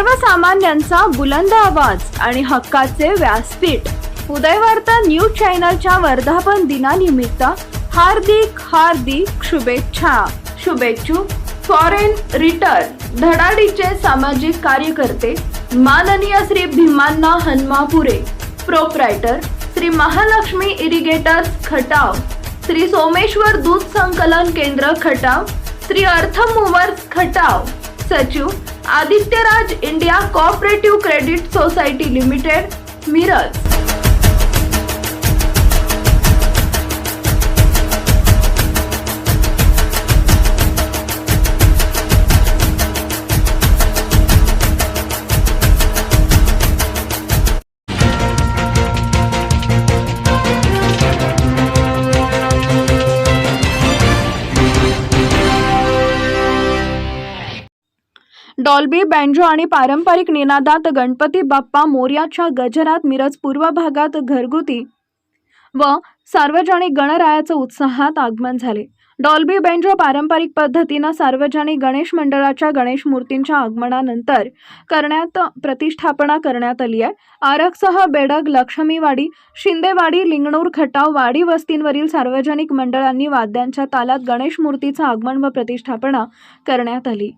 सर्वसामान्यांचा बुलंद आवाज आणि हक्काचे व्यासपीठ. उदयवार्ता न्यूज चॅनलच्या वर्धापन दिनानिमित्त हार्दिक हार्दिक शुभेच्छा. शुभेच्छू. फॉरेन रिटर्न धडाडीचे सामाजिक कार्यकर्ते माननीय Shri Bhimanna हनुमापुरे. Proprietor Shri Mahalakshmi irrigators Khatav. Shri Someshwar दूध संकलन केंद्र Khatav. Shri earth movers Khatav. सचिव Adityaraj India cooperative credit society limited Miraj. Dolby banjo आणि पारंपरिक निनादात गणपती बाप्पा मोर्याच्या गजरात मिरज पूर्व भागात घरगुती व सार्वजनिक गणरायाचं उत्साहात आगमन झाले. डॉल्बी बेंजो पारंपरिक पद्धतीनं सार्वजनिक गणेश मंडळाच्या गणेश मूर्तींच्या आगमनानंतर करण्यात प्रतिष्ठापना करण्यात आली आहे. आरगसह बेडग लक्ष्मीवाडी शिंदेवाडी लिंगणूर खटाव वाडी वस्तींवरील सार्वजनिक मंडळांनी वाद्यांच्या तालात गणेश मूर्तीचं आगमन व प्रतिष्ठापना करण्यात आली.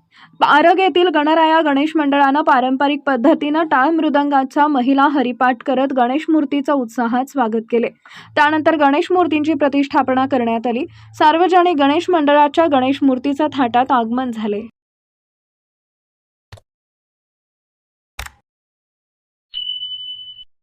आरग येथील गणराया गणेश मंडळानं पारंपरिक पद्धतीनं टाळ मृदंगाचा महिला हरिपाठ करत गणेश मूर्तीचं उत्साहात स्वागत केले. त्यानंतर गणेश मूर्तींची प्रतिष्ठापना करण्यात आली. सार्वजनिक गणेश मंडळाच्या गणेश मूर्तीचं थाटात आगमन झाले.